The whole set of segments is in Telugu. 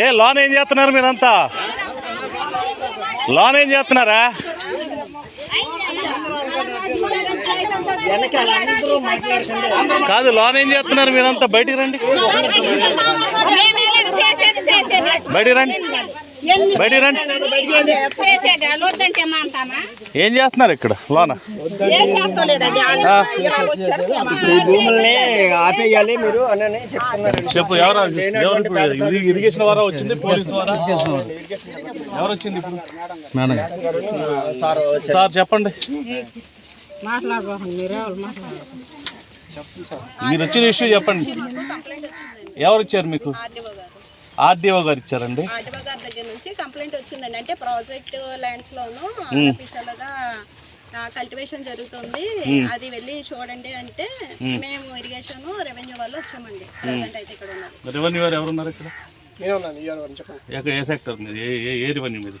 ఏ లోన్ ఏం చేస్తున్నారు మీరంతా? లోన్ ఏం చేస్తున్నారా? కాదు లోన్ ఏం చేస్తున్నారు మీరంతా? బయటికి రండి. బయటికి రండి. బయటికి రండి. ఏం చేస్తున్నారు ఇక్కడ? లోన? ఏం చేస్తలేదండి. ఆ, ఈ భూముల్ని ఆపేయాలి మీరు అని చెప్తున్నారు. చెప్పు ఎవరు ఇరిగేషన్ వారా వచ్చింది పోలీసు వారా? ఎవరు వచ్చింది ఇప్పుడు? సార్ సార్ చెప్పండి. మీరు వచ్చిన ఇష్యూ చెప్పండి. ఎవరు ఇచ్చారు మీకు? ఆర్డీఓ గారు ఇచ్చారండి. ఆర్టీఓ గారి దగ్గర నుంచి కంప్లైంట్ వచ్చిందండి. అంటే ప్రాజెక్ట్ ల్యాండ్స్ లోను కల్టివేషన్ జరుగుతుంది. అది వెళ్ళి చూడండి అంటే మేము. ఇరిగేషన్ రెవెన్యూ వాళ్ళు వచ్చామండి. ప్రజెంట్ అయితే ఇక్కడ ఉన్నారు. రెవెన్యూ వారు ఎవరున్నారు ఇక్కడ? ఏ సెక్టర్ మీది? ఏ రెవెన్యూ మీది?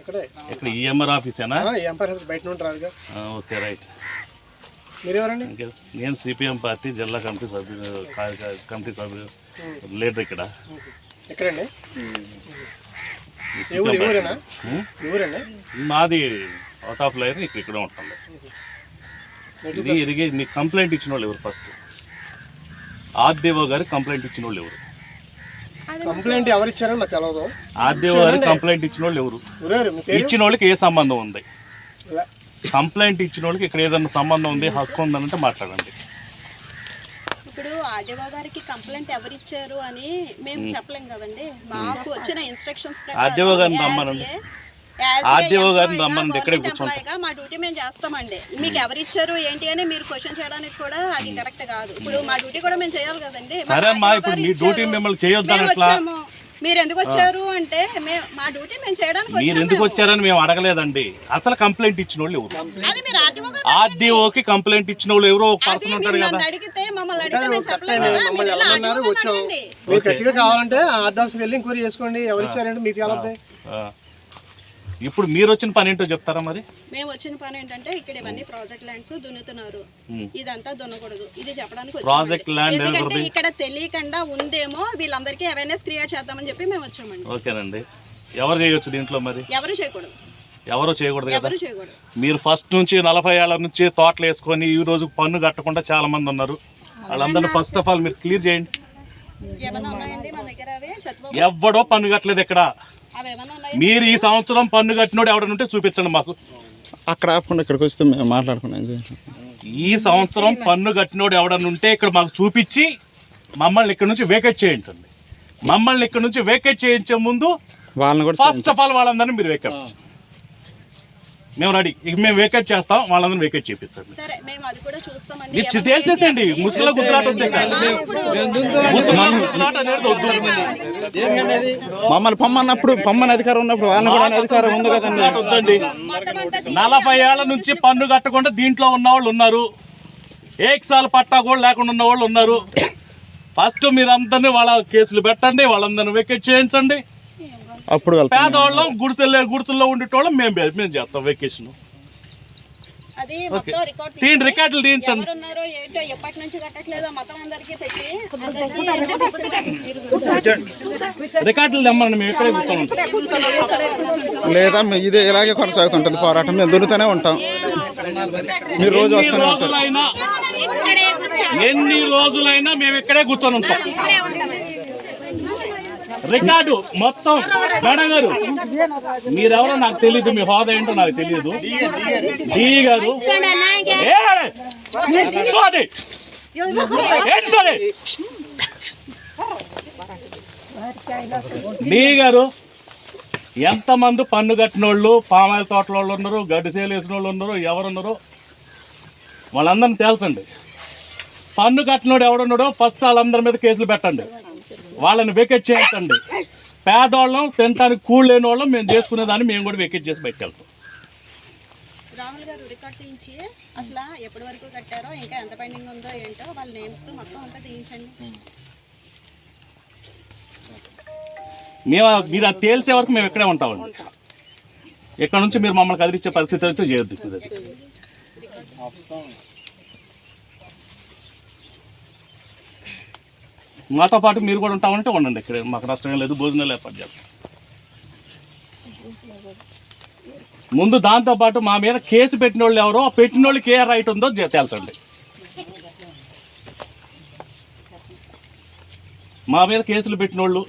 ఇక్కడే. ఈఎంఆర్ ఆఫీసేనా రారుగా. ఆ, ఓకే రైట్. మీరెవరండి? నేను సిపిఎం పార్టీ జిల్లా కమిటీ సభ్యులు కమిటీ సభ్యులు లీడర్ ఇక్కడ. ఎక్కడండి? మాది అవుట్ ఆఫ్ లైర్ ఇక్కడ ఇక్కడ ఉంటుంది ఇది ఇరిగే మీకు కంప్లైంట్ ఇచ్చిన వాళ్ళు ఎవరు ఫస్ట్? ఆర్డీఓ గారు కంప్లైంట్ ఇచ్చిన వాళ్ళు ఎవరు? కంప్లైంట్ ఎవరు ఇచ్చారని నాకు తెలియదు ఆర్డీఓ గారు కంప్లైంట్ ఇచ్చిన వాళ్ళు ఎవరు? ఇచ్చిన వాళ్ళకి ఏ సంబంధం ఉంది. కంప్లైంట్ ఇచ్చిన వాళ్ళకి ఇక్కడ ఏదైనా సంబంధం ఉంది హక్కు ఉందనంటే మాట్లాడండి. ఆర్డీఓ గారికి కంప్లైంట్ ఎవరు ఇచ్చారు అని మేము చెప్పలేం కదండి. మాకు వచ్చిన ఇన్స్ట్రక్షన్స్ RDO గారిని రమ్మనండి. RDO గారిని రమ్మనండి, ఇక్కడే కూర్చోండి. మా డ్యూటీ మేము చేస్తామండి. మీకు ఎవరు ఇచ్చారు ఏంటి అని మీరు క్వశ్చన్ చేయడానికి కూడా అది కరెక్ట్ కాదు. ఇప్పుడు మా డ్యూటీ కూడా మేము చేయాలి కదండి. సరే అమ్మా ఇప్పుడు మీ డ్యూటీ. మిమ్మల్ని వచ్చాము. మీరు ఎందుకు వచ్చారు అంటే మేము మా డ్యూటీ మేము చేయడానికి మీరు ఎందుకు వచ్చారని మేము అడగలేదండి. అసలు కంప్లైంట్ ఇచ్చిన వాళ్ళు ఎవరు? అది మీరు ఆర్డీఓ గారు ఆర్డీఓకి కంప్లైంట్ ఇచ్చిన వాళ్ళు ఎవరో ఒక అది పర్సన్ ఉంటారు మీరు కదా. నన్ను అడిగితే మమ్మల్ని అడిగితే మేము చెప్పలేము కదా. మీరు మమ్మల్ని వెళ్ళి వెళ్ళమన్నారు RDO గారిని వచ్చాము అడగండి. మీకు గట్టిగా కావాలంటే ఆర్ట్ హౌస్ వెళ్ళి ఇంక్వైరీ చేసుకోండి. ఎవరు ఇచ్చారంటే మీకు ఎలా ఆ. ఇప్పుడు మీరు వచ్చిన పని ఏంటో చెప్తారా మరి? మేము వచ్చిన పని ఏంటంటే ఇక్కడ ఇవన్నీ ప్రాజెక్ట్ ల్యాండ్స్ దున్నుతున్నారు. ఇదంతా దున్నకూడదు. ఇది చెప్పడానికి ప్రాజెక్ట్. ల్యాండ్ ఎందుకంటే? ఇక్కడ తెలియకుండా ఉందేమో వీళ్ళందరికీ అవేర్నెస్ క్రియేట్ చేద్దామని చెప్పి మేము వచ్చామండి. ఓకేనండి. ఎవరు చేయొచ్చు దీంట్లో మరి? ఎవరు చేయకూడదు. ఎవరో చేయకూడదు కదా? మీరు ఫస్ట్ నుంచి నలభై ఏళ్ళ నుంచి తోటలు వేసుకొని ఈ రోజు పన్ను కట్టకుండా చాలా మంది ఉన్నారు. వాళ్ళందరినీ ఫస్ట్ ఆఫ్ ఆల్ మీరు క్లియర్ చేయండి. ఎవ్వడో పన్ను కట్టలేదు ఇక్కడ మీరు ఈ సంవత్సరం పన్ను కట్టినోడు ఎవడనుంటే ఉంటే చూపించండి మాకు. అక్కడ ఆపకుండా ఇక్కడికి వస్తే మేము మాట్లాడుకున్నాం ఈ సంవత్సరం పన్ను కట్టినోడు ఎవడన్నా ఉంటే ఇక్కడ మాకు చూపించి మమ్మల్ని ఇక్కడ నుంచి వేకెట్ చేయించండి. మమ్మల్ని ఇక్కడ నుంచి వేకెట్ చేయించే ముందు వాళ్ళని కూడా ఫస్ట్ ఆఫ్ ఆల్ వాళ్ళందరినీ మీరు వేకెట్ మేము రెడీ. ఇక మేము వేకెట్ చేస్తాం వాళ్ళందరినీ వేకెట్ చేయించండి సరే మేము అది కూడా చూస్తామండి. మీరు తేల్చేసేయండి ముసుగులో వద్దు. మమ్మల్ని పొమ్మన్నప్పుడు పొమ్మని అధికారం ఉన్నప్పుడు వాళ్ళని కూడా అధికారం ఉంది కదండి. వద్దండి. నలభై ఏళ్ళ నుంచి పన్ను కట్టకుండా దీంట్లో ఉన్న వాళ్ళు ఉన్నారు. ఏక్సాల పట్టా కూడా లేకుండా ఉన్న వాళ్ళు ఉన్నారు. ఫస్ట్ మీరందరినీ వాళ్ళ కేసులు పెట్టండి వాళ్ళందరినీ వెకెట్ చేయించండి. అప్పుడు వెళ్తాం. పేదవాళ్ళం గుడిసెల్లో గుడిసెల్లో ఉండేటోళ్ళం మేము మేము చేస్తాం వెకేషన్ అది మొత్తం రికార్డ్ తీయండి. రికార్డులు తీయించండి. ఎవరు ఉన్నారో ఏంటో ఎప్పటి నుంచి కట్టట్లేదో మొత్తం అందరికీ పెట్టి అందరికీ రికార్డులు మేము ఇక్కడే లేదా ఇదే ఇలాగే కొనసాగుతుంటుంది పోరాటం. మేము దున్నుతూనే ఉంటాం. మీరు రోజు వస్తూనే ఉంటారు. రోజులైనా ఎన్ని రోజులైనా మేము ఇక్కడే కూర్చొని ఉంటాం. రికార్డు మొత్తం మేడం గారు మీరెవరో నాకు తెలియదు మీ హోదా ఏంటో నాకు తెలియదు జీ గారు డీ గారు ఎంతమంది పన్ను కట్టిన వాళ్ళు పామాయిల తోటల వాళ్ళు ఉన్నారు గడ్డిసేలు వేసిన వాళ్ళు ఉన్నారు ఎవరున్నారు? వాళ్ళందరిని తేల్చండి. పన్ను కట్టినోడు ఎవడున్నాడో ఫస్ట్ వాళ్ళందరి మీద కేసులు పెట్టండి. వాళ్ళని వెకెట్ చేయించండి పేదవాళ్ళం తినడానికి కూల్ లేని వాళ్ళం మేము చేసుకునే దాన్ని మేము కూడా వెకెట్ చేసి బయటకెళ్తాం రాములు గారు రికార్డ్ తీయించి అసలు ఎప్పటి వరకు కట్టారో ఇంకా ఎంత పెండింగ్ ఉందో ఏంటో వాళ్ళ నేమ్స్తో మొత్తం అంతా తీయించండి. మేము మీరు అది తేల్చే వరకు మేము ఇక్కడే ఉంటామండి. ఇక్కడ నుంచి మీరు మమ్మల్ని కదిలించే పరిస్థితి అయితే చేయొద్దు. మాతో పాటు మీరు కూడా ఉంటామంటే ఉండండి ఇక్కడ. మాకు నష్టం లేదు భోజనాలు ఏర్పాటు చేస్తాం. ముందు దాంతో పాటు మా మీద కేసు పెట్టిన వాళ్ళు ఎవరో పెట్టిన వాళ్ళకి ఏ రైట్ ఉందో జ- తేల్చండి. మా మీద కేసులు పెట్టిన వాళ్ళు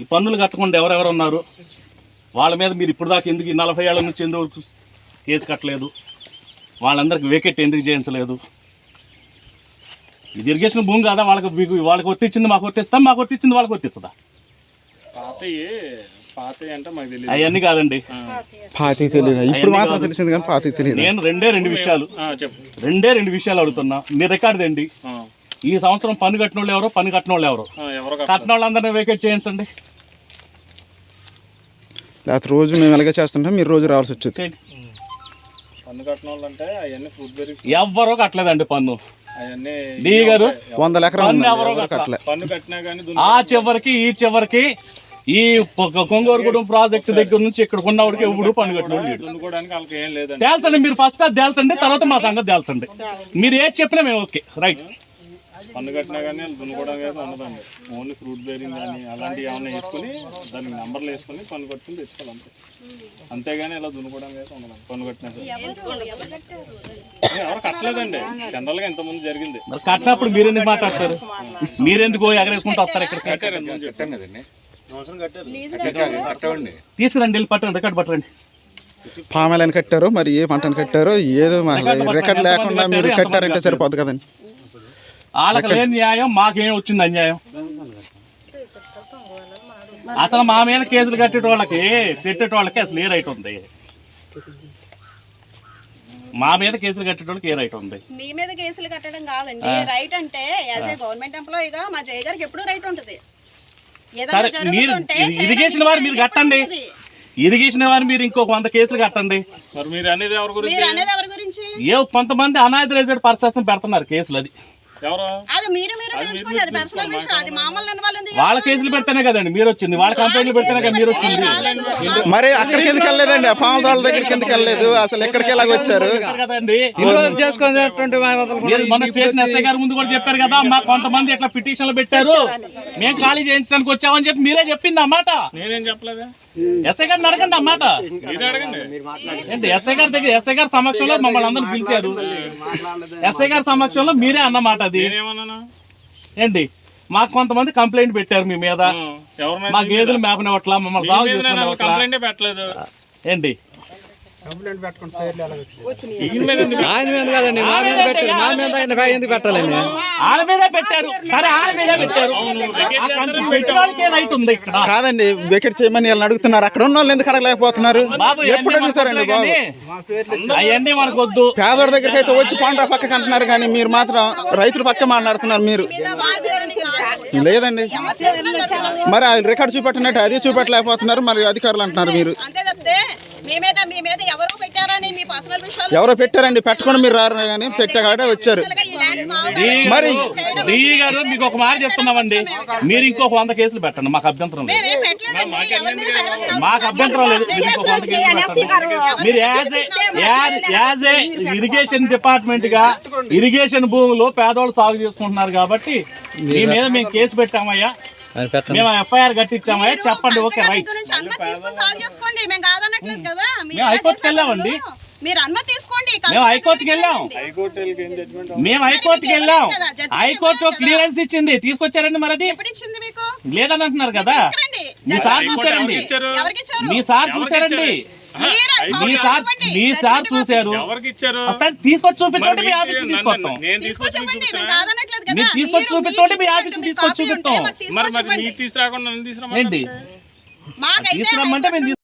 ఈ పన్నులు కట్టకుండా ఎవరెవరు ఉన్నారు వాళ్ళ మీద మీరు ఇప్పుడు దాకా ఎందుకు ఈ నలభై ఏళ్ళ నుంచి ఎందుకు కేసు కట్టలేదు వాళ్ళందరికీ వేకెట్ ఎందుకు చేయించలేదు ఇది ఇరిగేషన్ భూమి కాదా? వాళ్ళకి మీకు వాళ్ళకి వర్తించింది మాకు వర్తిస్తాం మాకు వర్తించింది వాళ్ళకి తెలియదు అవన్నీ కాదండి. తెలియదు ఇప్పుడు మాత్రం తెలిసింది కానీ తెలియదు నేను రెండే రెండు విషయాలు. ఆ, చెప్పు. రెండే రెండు విషయాలు అడుగుతున్నా. మీ రికార్డు ఆ, ఈ సంవత్సరం పన్ను కట్టిన వాళ్ళు ఎవరో? పన్ను కట్టిన వాళ్ళు ఎవరో ఎవరో కట్టిన వాళ్ళందరినీ వేకెట్ చేయించండి. లేకపోతే రోజు మేము ఎలాగ చేస్తుంటాం? మీరు రోజు రావాల్సి వచ్చేది. పన్ను కట్టిన వాళ్ళు అంటే అవన్నీ ఎవ్వరూ కట్టలేదండి పన్ను. డి గారు? వందల ఎకరాలు ఆ చివరికి ఈ చివరికి ఈ కొంగోరుగూడెం ప్రాజెక్ట్ దగ్గర నుంచి ఇక్కడ ఉన్నవాడికి ఎవడు లేదండి. తేల్చండి మీరు ఫస్ట్ అది తేల్చండి. తర్వాత మా సంగతి తేల్చండి. మీరు ఏది చెప్పినా మేము ఓకే రైట్. పన్ను కట్టినా కానీ వాళ్ళు దున్నుకోవడానికి అయితే ఉండదండి ఓన్లీ ఫ్రూట్ బేరింగ్ కానీ అలాంటివి ఏమైనా వేసుకుని దానికి నెంబర్లు వేసుకుని పన్ను కట్టుకుని తెచ్చుకోవాలి అంతే. అంతేగాని ఇలా దున్నుకోవడానికి అయితే ఉండదు పన్ను కట్టినా కానీ. ఎవరు కట్టలేదండి. జనరల్గా ఇంతకుముందు జరిగింది. మరి కట్టినప్పుడు మీరు ఎందుకు మాట్లాడతారు? మీరెందుకు ఎగరేసుకుంటూ వస్తారు కట్టారు తీసుకురండి వెళ్ళి పట్టండి రికార్డ్ పట్టండి పామాయిల్ కట్టారో మరి ఏ పంటను కట్టారో ఏదో రికార్డ్ లేకుండా మీరు కట్టారంటే సరిపోదు కదండి. వాళ్ళకి లేని న్యాయం మాకేం వచ్చింది అన్యాయం? అసలు మా మీద కేసులు కట్టేటోళ్ళకి పెట్టేటోళ్ళకి అసలు ఏ రైట్ ఉంది? మా మీద కేసులు కట్టేటోళ్ళకి ఏ రైట్ ఉంది? మీ మీద కేసులు కట్టడం కాదండి. రైట్ అంటే యాజ్ ఏ గవర్నమెంట్ ఎంప్లాయీగా మా జయ గారికి ఎప్పుడు రైట్ ఉంటుంది. ఇరిగేషన్ వారు మీరు కట్టండి. ఇరిగేషన్ వారు మీరు ఇంకొక వంద కేసులు కట్టండి. మరి మీరు అనేది ఎవరి గురించి? మీరు అనేది ఎవరి గురించి? ఏ కొంతమంది అనాథరైజ్డ్ పర్సన్స్ పెడుతున్నారు కేసులు అది. అది మీరు మీరు తెలుసుకోండి అది పర్సనల్ విషయం అది మామూలు వాళ్ళు వాళ్ళ కేసులు పెడితేనే కదండి మీరు వచ్చింది. వాళ్ళ కంప్లైంట్లు పెడితేనే కదా మీరు వచ్చింది. మరి అక్కడికి ఎందుకు వెళ్ళలేదండి? ఆ పాము వాళ్ళ దగ్గరికి ఎందుకు వెళ్ళలేదు? అసలు ఎక్కడికి ఎలాగ వచ్చారు? చెప్పారు కదండి? మీరు మన స్టేషన్ ఎస్ఐ గారి ముందు కూడా చెప్పారు కదా మా కొంతమంది ఇట్లా పిటిషన్లు పెట్టారు. మేము ఖాళీ చేయించడానికి వచ్చామని చెప్పి మీరే చెప్పింది అన్నమాట నేనేం చెప్పలేదా? ఎస్ఐ గారిని అడగండి అన్నమాట మీరు అడగండి. ఏంటి ఎస్ఐ గారి దగ్గర ఎస్ఐ గారి సమక్షంలో మమ్మల్ని అందరూ పిలిచారు. ఎస్ఐ గారి సమక్షంలో మీరే అన్నమాట అది ఏంటి? మాకు కొంతమంది కంప్లైంట్ పెట్టారు మీ మీద. మా గేదెలు మేపనివ్వట్లా మమ్మల్ని సాగు ఏంటి? ఆయన మీద కాదండి మా మీద పెట్టారు మా మీద ఆయన పై ఎందుకు పెట్టాలండి? వాళ్ళ మీదే పెట్టారు. సరే వాళ్ళ మీదే పెట్టారు. ఆ కంపెనీ పెట్టిన వాళ్ళకే రైట్ ఉంది ఇక్కడ. కాదండి వికెట్ చేయమని వీళ్ళని అడుగుతున్నారు. అక్కడ ఉన్న వాళ్ళు ఎందుకు అడగలేకపోతున్నారు? బాబు ఎప్పుడు అడుగుతారండి బాబు? అవన్నీ మనకు వద్దు. పేదోడి దగ్గరికి అయితే వచ్చి పంట పక్కకి అంటున్నారు కానీ మీరు మాత్రం రైతుల పక్క మాట్లాడుతున్నారు మీరు. లేదండి. మరి ఆ రికార్డు చూపెట్టినట్టు అది చూపెట్టలేకపోతున్నారు మరి అధికారులు అంటున్నారు మీరు అంతే తప్పితే మీ మీద మీ మీద ఎవరు పెట్టారని మీ పర్సనల్ విషయాలు ఎవరో పెట్టారండి పెట్టకుండా మీరు రారు కానీ పెట్టాక వచ్చారు. మరి గారు మీకు ఒక మాట చెప్తున్నామండి. మీరు ఇంకొక వంద కేసులు పెట్టండి మాకు అభ్యంతరం లేదు. మాకు అభ్యంతరం లేదు. మీరు ఇంకొక వంద కేసులు పెట్టండి. మీరు as a as a irrigation డిపార్ట్మెంట్గా irrigation భూములు పేదవాళ్ళు సాగు చేసుకుంటున్నారు కాబట్టి మీ మీద మేము కేసు పెట్టామయ్యా. మేము ఎఫ్ఐఆర్ కట్టించామయ్యా. చెప్పండి ఓకే రైట్. హైకోర్టుకి వెళ్ళామండి. వాళ్ళు? మీరు అనుమతి తీసుకోండి మేము హైకోర్టుకి వెళ్ళాం. మేము హైకోర్టుకి వెళ్ళాం. హైకోర్టు క్లియరెన్స్ ఇచ్చింది. తీసుకొచ్చారండి మరి అది ఎప్పుడు ఇచ్చింది మీకు? లేదని అంటున్నారు కదా. మీ సార్ చూసారండి మీ సార్ చూసారండి మీరు మీ సార్ ఇవ్వండి. మీ సార్ చూసారు ఎవరికి ఇచ్చారు? అతను తీసుకొచ్చి చూపించండి మీ నన్ను- తీసుకొస్తాం. నేను తీసుకొచ్చి. మీరు చూపించండి, మీ ఇచ్చినట్టు తీసుకొచ్చి చూపిస్తాం. తీసుకురాకుండా తీసుకురమ్మంటే మేము